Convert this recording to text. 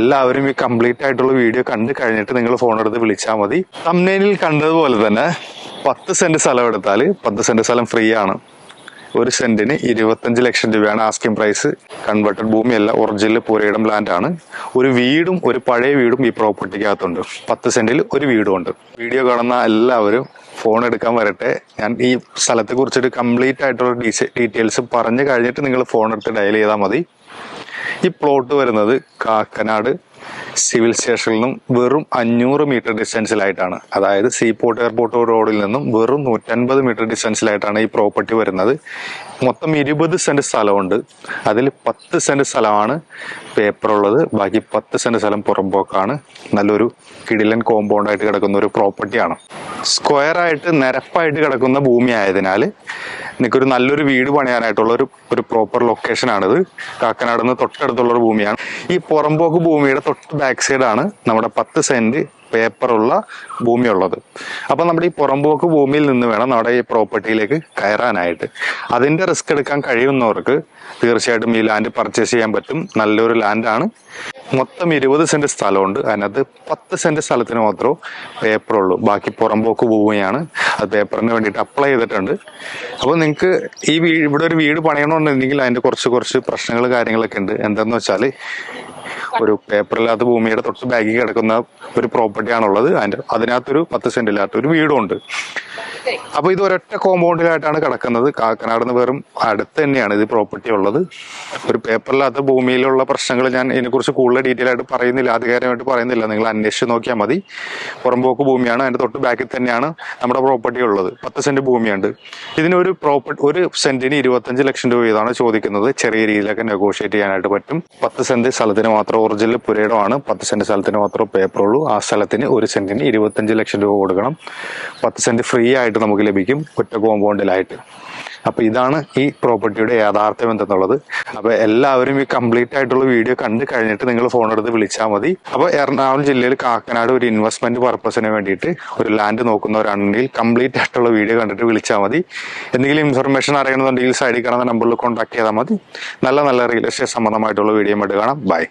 എല്ലാവരും ഈ കംപ്ലീറ്റ് ആയിട്ടുള്ള വീഡിയോ കണ്ടു കഴിഞ്ഞിട്ട് നിങ്ങൾ ഫോൺ എടുത്ത് വിളിച്ചാൽ മതി. തമ്നേനിൽ കണ്ടതുപോലെ തന്നെ പത്ത് സെന്റ് സ്ഥലം എടുത്താൽ പത്ത് സെന്റ് സ്ഥലം ഫ്രീ ആണ്. ഒരു സെന്റിന് ഇരുപത്തഞ്ച് ലക്ഷം രൂപയാണ് ആസ്കിംഗ് പ്രൈസ് കൺവേർട്ടഡ് ഭൂമിയല്ല ഒറിജിനൽ പുരയിടം ലാൻഡ് ആണ്. ഒരു വീടും ഒരു പഴയ വീടും ഈ പ്രോപ്പർട്ടിക്കകത്തുണ്ട് പത്ത് സെന്റിൽ ഒരു വീടും ഉണ്ട്. വീഡിയോ കാണുന്ന എല്ലാവരും ഫോൺ എടുക്കാൻ വരട്ടെ. ഞാൻ ഈ സ്ഥലത്തെ കുറിച്ചൊരു കംപ്ലീറ്റ് ആയിട്ടുള്ള ഡീറ്റെയിൽസ് പറഞ്ഞു കഴിഞ്ഞിട്ട് നിങ്ങൾ ഫോൺ എടുത്ത് ഡയൽ ചെയ്താൽ മതി. ഈ പ്ലോട്ട് വരുന്നത് കാക്കനാട് സിവിൽ സ്റ്റേഷനിൽ നിന്നും വെറും അഞ്ഞൂറ് മീറ്റർ ഡിസ്റ്റൻസിലായിട്ടാണ്. അതായത് സീപോർട്ട് എയർപോർട്ട് റോഡിൽ നിന്നും വെറും നൂറ്റൻപത് മീറ്റർ ഡിസ്റ്റൻസിലായിട്ടാണ് ഈ പ്രോപ്പർട്ടി വരുന്നത്. മൊത്തം ഇരുപത് സെന്റ് സ്ഥലമുണ്ട്. അതിൽ പത്ത് സെന്റ് സ്ഥലമാണ് പേപ്പറുള്ളത്. ബാക്കി പത്ത് സെന്റ് സ്ഥലം പുറമ്പോക്കാണ്. നല്ലൊരു കിടിലൻ കോമ്പൗണ്ട് ആയിട്ട് കിടക്കുന്ന ഒരു പ്രോപ്പർട്ടിയാണ്. സ്ക്വയർ ആയിട്ട് നിരപ്പായിട്ട് കിടക്കുന്ന ഭൂമി ആയതിനാൽ നിനക്കൊരു നല്ലൊരു വീട് പണിയാനായിട്ടുള്ള ഒരു ഒരു പ്രോപ്പർ ലൊക്കേഷനാണിത്. കാക്കനാട് നിന്ന് തൊട്ടടുത്തുള്ള ഒരു ഭൂമിയാണ്. ഈ പുറമ്പോക്ക് ഭൂമിയുടെ തൊട്ട് ബാക്ക് സൈഡാണ് നമ്മുടെ പത്ത് സെന്റ് പേപ്പറുള്ള ഭൂമിയുള്ളത്. അപ്പൊ നമ്മുടെ ഈ പുറമ്പോക്ക് ഭൂമിയിൽ നിന്ന് വേണം നമ്മുടെ ഈ പ്രോപ്പർട്ടിയിലേക്ക് കയറാനായിട്ട്. അതിന്റെ റിസ്ക് എടുക്കാൻ കഴിയുന്നവർക്ക് തീർച്ചയായിട്ടും ഈ ലാൻഡ് പർച്ചേസ് ചെയ്യാൻ പറ്റും. നല്ലൊരു ലാൻഡാണ് മൊത്തം ഇരുപത് സെന്റ് സ്ഥലമുണ്ട്. അതിനകത്ത് പത്ത് സെന്റ് സ്ഥലത്തിന് മാത്രമേ പേപ്പറുള്ളൂ ബാക്കി പുറമ്പോക്ക് ഭൂമിയാണ് അത് പേപ്പറിന് വേണ്ടിയിട്ട് അപ്ലൈ ചെയ്തിട്ടുണ്ട്. അപ്പോൾ നിങ്ങൾക്ക് ഈ വീട് ഇവിടെ ഒരു വീട് പണിയണമെന്നുണ്ടെങ്കിൽ അതിന്റെ കുറച്ച് കുറച്ച് പ്രശ്നങ്ങൾ കാര്യങ്ങളൊക്കെ ഉണ്ട്. എന്താന്ന് വെച്ചാൽ ഒരു പേപ്പറില്ലാത്ത ഭൂമിയുടെ തൊട്ട് ബാഗിൽ കിടക്കുന്ന ഒരു പ്രോപ്പർട്ടിയാണുള്ളത് അതിന്റെ അതിനകത്തൊരു പത്ത് സെന്റില്ലാത്ത ഒരു വീടുണ്ട് അപ്പൊ ഇത് ഒരൊറ്റ കോമ്പൗണ്ടിലായിട്ടാണ് കിടക്കുന്നത്. കാക്കനാട് നിന്ന് വെറും അടുത്ത് തന്നെയാണ് ഇത് പ്രോപ്പർട്ടി ഉള്ളത്. ഒരു പേപ്പറില്ലാത്ത ഭൂമിയിലുള്ള പ്രശ്നങ്ങൾ ഞാൻ ഇതിനെക്കുറിച്ച് കൂടുതൽ ഡീറ്റെയിൽ ആയിട്ട് പറയുന്നില്ല. ആധികാരികമായിട്ട് പറയുന്നില്ല. നിങ്ങൾ അന്വേഷിച്ച് നോക്കിയാൽ മതി. പുറമ്പോക്ക് ഭൂമിയാണ്. അതിന്റെ തൊട്ട് ബാക്കിൽ തന്നെയാണ് നമ്മുടെ പ്രോപ്പർട്ടി ഉള്ളത്. പത്ത് സെന്റ് ഭൂമിയുണ്ട്. ഇതിനൊരു പ്രോപ്പർട്ടി ഒരു സെന്റിന് ഇരുപത്തഞ്ച് ലക്ഷം രൂപ ഇതാണ് ചോദിക്കുന്നത്. ചെറിയ രീതിയിലൊക്കെ നെഗോഷിയേറ്റ് ചെയ്യാനായിട്ട് പറ്റും. പത്ത് സെന്റ് സ്ഥലത്തിന് മാത്രം ഒറിജിനൽ പുരയിടമാണ് പത്ത് സെന്റ് സ്ഥലത്തിന് മാത്രം പേപ്പറുള്ളൂ ആ സ്ഥലത്തിന് ഒരു സെന്റിന് ഇരുപത്തഞ്ച് ലക്ഷം രൂപ കൊടുക്കണം. പത്ത് സെന്റ് ഫ്രീ ആയിട്ട് നമുക്ക് ലഭിക്കും ഒറ്റ കോമ്പൗണ്ടിലായിട്ട് അപ്പൊ ഇതാണ് ഈ പ്രോപ്പർട്ടിയുടെ യാഥാർത്ഥ്യം എന്തെന്നുള്ളത്. അപ്പൊ എല്ലാവരും ഈ കംപ്ലീറ്റ് ആയിട്ടുള്ള വീഡിയോ കണ്ടു കഴിഞ്ഞിട്ട് നിങ്ങൾ ഫോൺ എടുത്ത് വിളിച്ചാൽ മതി. അപ്പൊ എറണാകുളം ജില്ലയിൽ കാക്കനാട് ഒരു ഇൻവെസ്റ്റ്മെന്റ് പർപ്പസിന് വേണ്ടിയിട്ട് ഒരു ലാൻഡ് നോക്കുന്നവരാണെങ്കിൽ കംപ്ലീറ്റ് ആയിട്ടുള്ള വീഡിയോ കണ്ടിട്ട് വിളിച്ചാൽ മതി. എന്തെങ്കിലും ഇൻഫർമേഷൻ അറിയണമെന്നുണ്ടെങ്കിൽ സൈഡിൽ കാണുന്ന നമ്പറിൽ കോൺടാക്ട് ചെയ്താൽ മതി. നല്ല നല്ല റിയൽ എസ്റ്റേറ്റ് സംബന്ധമായിട്ടുള്ള വീഡിയോ കാണാം. ബൈ